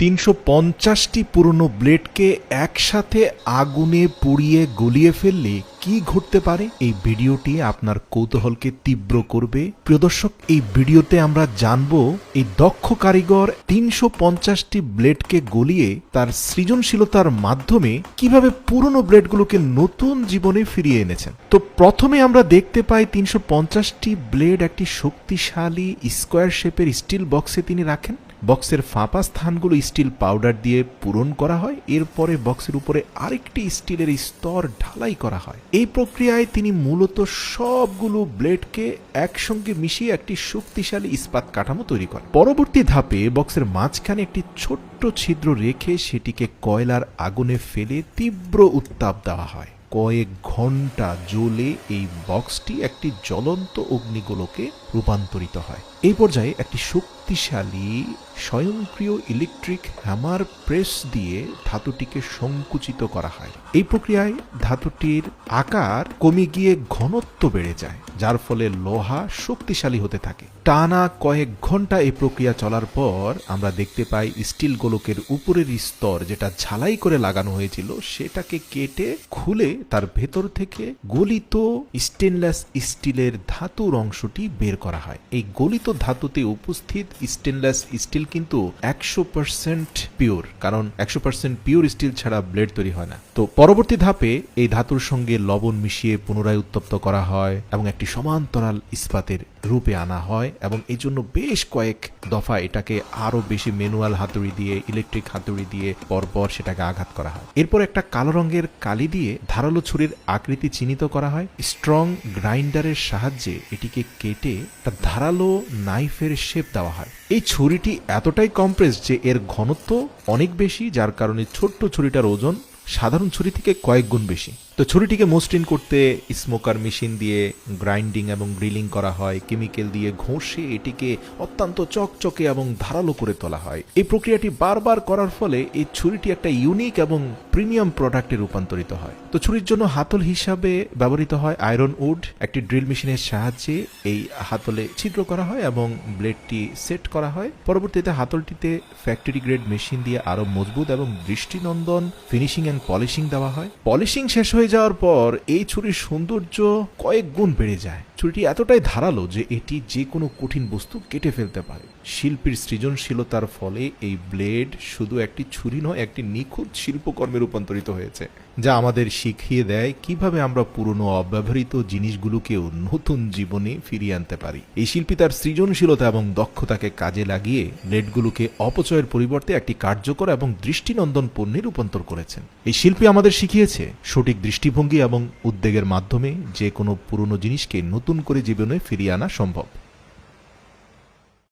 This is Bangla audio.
তিনশো পঞ্চাশটি পুরনো ব্লেডকে একসাথে আগুনে পুড়িয়ে গলিয়ে ফেললে কি ঘটতে পারে? এই ভিডিওটি আপনার কৌতূহলকে তীব্র করবে। প্রিয় দর্শক, এই ভিডিওতে আমরা জানব, এই দক্ষ কারিগর তিনশো পঞ্চাশটি ব্লেডকে গলিয়ে তার সৃজনশীলতার মাধ্যমে কীভাবে পুরনো ব্লেডগুলোকে নতুন জীবনে ফিরিয়ে এনেছেন। তো প্রথমে আমরা দেখতে পাই তিনশো পঞ্চাশটি ব্লেড একটি শক্তিশালী স্কোয়ার শেপের স্টিল বক্সে তিনি রাখেন। বক্সের ফাঁপা স্থানগুলো স্টিল পাউডার দিয়ে পূরণ করা হয়। এরপরে বক্সের উপরে আরেকটি স্টিলের স্তর ঢালাই করা হয়। এই প্রক্রিয়ায় তিনি মূলত সবগুলো ব্লেডকে একসঙ্গে মিশিয়ে একটি শক্তিশালী ইস্পাত কাঠামো তৈরি করেন। পরবর্তী ধাপে বক্সের মাঝখানে একটি ছোট্ট ছিদ্র রেখে সেটিকে কয়লার আগুনে ফেলে তীব্র উত্তাপ দেওয়া হয়। কয়েক ঘণ্টা জ্বলে এই বক্সটি একটি জ্বলন্ত অগ্নিগোলকে রূপান্তরিত হয়। এই পর্যায়ে একটি শক্তিশালী, স্বয়ংক্রিয় ইলেকট্রিক হ্যামার প্রেস দিয়ে ধাতুটিকে সংকুচিত করা হয়। এই প্রক্রিয়ায় ধাতুটির আকার কমে গিয়ে ঘনত্ব বেড়ে যায়, যার ফলে লোহা শক্তিশালী হতে থাকে। টানা কয়েক ঘণ্টা এই প্রক্রিয়া চলার পর আমরা দেখতে পাই স্টিল গোলকের উপরের স্তর যেটা ঝালাই করে লাগানো হয়েছিল, সেটাকে কেটে খুলে তার ভেতর থেকে গলিত স্টেনলেস স্টিলের ধাতুর অংশটি বের করা হয়। এই গলিত ধাতুতে উপস্থিত স্টেনলেস স্টিল কিন্তু একশো পার্সেন্ট পিওর কারণ একশো পার্সেন্ট পিওর স্টিল ছাড়া ব্লেড তৈরি হয় না। তো পরবর্তী ধাপে এই ধাতুর সঙ্গে লবণ মিশিয়ে পুনরায় উত্তপ্ত করা হয় এবং একটি সমান্তরাল ইস্পাতের রূপে আনা হয়। এবং এই জন্য বেশ কয়েক দফা এটাকে আরও বেশি ম্যানুয়াল হাতুড়ি দিয়ে, ইলেকট্রিক হাতুড়ি দিয়ে পরপর সেটাকে আঘাত করা হয়। এরপর একটা কালো রঙের কালি দিয়ে ধারালো ছুরির আকৃতি চিহ্নিত করা হয়। স্ট্রং গ্রাইন্ডারের সাহায্যে এটিকে কেটে একটা ধারালো নাইফের শেপ দেওয়া হয়। এই ছুরিটি এতটাই কম্প্রেস যে এর ঘনত্ব অনেক বেশি, যার কারণে ছোট্ট ছুরিটার ওজন সাধারণ ছুরি থেকে কয়েক গুণ বেশি। তো ছুরিটিকে মসৃণ করতে স্মোকার মেশিন দিয়ে গ্রাইন্ডিং এবং গ্রিলিং করা হয়, কেমিক্যাল দিয়ে ঘষে এটিকে অত্যন্ত চকচকে এবং ধারালো করে তোলা হয়। এই প্রক্রিয়াটি বারবার করার ফলে এই ছুরিটি একটা ইউনিক এবং প্রিমিয়াম প্রোডাক্টে রূপান্তরিত হয়। তো ছুরির জন্য হাতল হিসাবে ব্যবহৃত হয় আয়রন উড, একটি ড্রিল মেশিনের সাহায্যে এই হাতলে ছিদ্র করা হয় এবং ব্লেডটি সেট করা হয়। পরবর্তীতে হাতলটিতে ফ্যাক্টরি গ্রেড মেশিন দিয়ে আরও মজবুত এবং দৃষ্টিনন্দন, ফিনিশিং এন্ড পলিশিং দেওয়া হয়। পলিশিং শেষ হয়ে যাওয়ার পর এই ছুরির সৌন্দর্য কয়েক গুণ বেড়ে যায়। ছুরিটি এতটাই ধারালো যে এটি যে কোনো কঠিন বস্তু কেটে ফেলতে পারে। শিল্পীর সৃজনশীলতার ফলে এই ব্লেড শুধু একটি ছুরি নয়, একটি নিখুঁত শিল্পকর্মে রূপান্তরিত হয়েছে। যা আমাদের শিখিয়ে দেয় কীভাবে আমরা পুরনো অব্যবহৃত জিনিসগুলোকেও নতুন জীবনে ফিরিয়ে আনতে পারি। এই শিল্পী তার সৃজনশীলতা এবং দক্ষতাকে কাজে লাগিয়ে ব্লেডগুলোকে অপচয়ের পরিবর্তে একটি কার্যকর এবং দৃষ্টিনন্দন পণ্যে রূপান্তর করেছেন। এই শিল্পী আমাদের শিখিয়েছে সঠিক দৃষ্টিভঙ্গি এবং উদ্যোগের মাধ্যমে যে কোনো পুরনো জিনিসকে নতুন করে জীবনে ফিরিয়ে আনা সম্ভব।